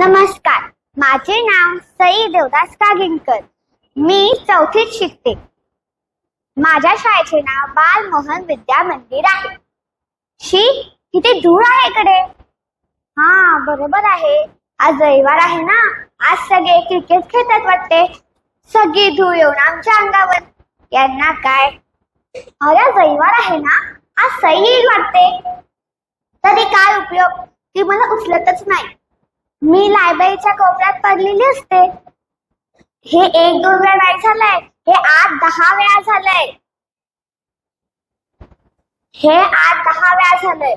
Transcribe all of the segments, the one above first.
नमस्कार. माझे नाव सई देवदास कागिणकर. मी चौथीत शिकते. माझ्या शाळेचे नाव बालमोहन विद्या मंदिर आहे. शी किती धूळ आहे इकडे? हा बरोबर आहे. आज रविवार आहे ना? आज सगळे क्रिकेट खेळतात वाटते. सगळी धूळ येऊन आमच्या अंगावर. यांना काय? अरे रविवार आहे ना? आज सई येईल वाटते. तरी काय उपयोग? ती मला उचलतच नाही. मी लायब्ररीच्या कोपऱ्यात पडलेली असते. हे एक दोन वेळा नाही झालंय. हे आठ दहा वेळा झालंय. हे आठ दहा वेळा झालंय.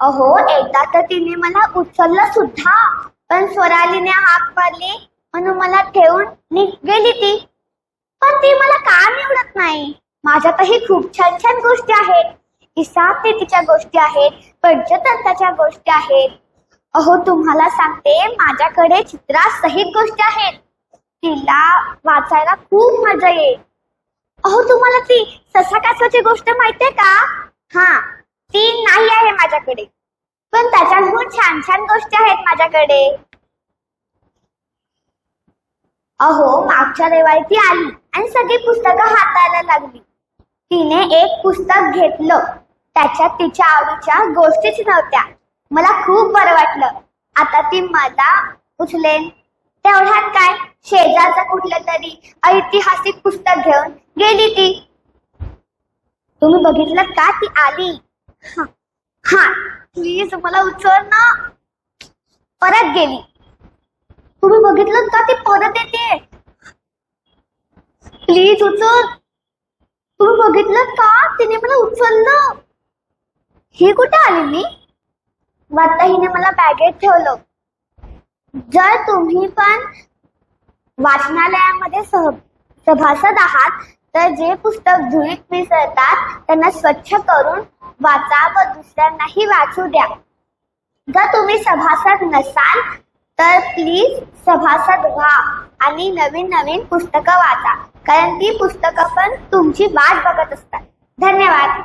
अहो एकदा तर तिने मला उचललं सुद्धा. पण स्वरालीने हाक पडली म्हणून मला ठेवून नि- गेली ती. पण ती मला का निवडत नाही? माझ्यातही खूप छान छान गोष्टी आहेत. हिसाब तिच्या गोष्टी आहेत पंचतंत्राच्या गोष्टी आहेत. अहो तुम्हाला सांगते माझ्याकडे चित्रासहित गोष्टी आहेत. तिला वाचायला खूप मजा येईल. अहो तुम्हाला ती ससा कासवाची गोष्ट माहितीये का? हा ती नाही आहे माझ्याकडे. पण त्याच्याहून छान छान गोष्टी आहेत माझ्याकडे. अहो मागच्या रविवारी ती आली आणि सगळी पुस्तकं हाताळायला लागली. तिने एक पुस्तक घेतलं. त्याच्यात तिच्या आवडीच्या गोष्टीच नव्हत्या. मला खूप बरं वाटलं. आता ती मला उचलेन. तेवढ्यात काय? शेजारचं कुठलं तरी ऐतिहासिक पुस्तक घेऊन गेली ती. तुम्ही बघितलं का ती आली? हा. प्लीज मला उचल ना. परत गेली. तुम्ही बघितलं का ती परत येते? प्लीज उचल. तुम्ही बघितलं का? तिने मला उचललं. ही कुठे आली मी? आता हिने मला बॅगेत ठेवलं. जर तुम्ही पण वाचनालयामध्ये सह सभासद आहात तर जे पुस्तक धुळीत मिसळतात त्यांना स्वच्छ करून वाचा व दुसऱ्यांनाही वाचू द्या. जर तुम्ही सभासद नसाल तर प्लीज सभासद व्हा आणि नवीन नवीन पुस्तकं वाचा. कारण ती पुस्तकं पण तुमची वाट बघत असतात. धन्यवाद.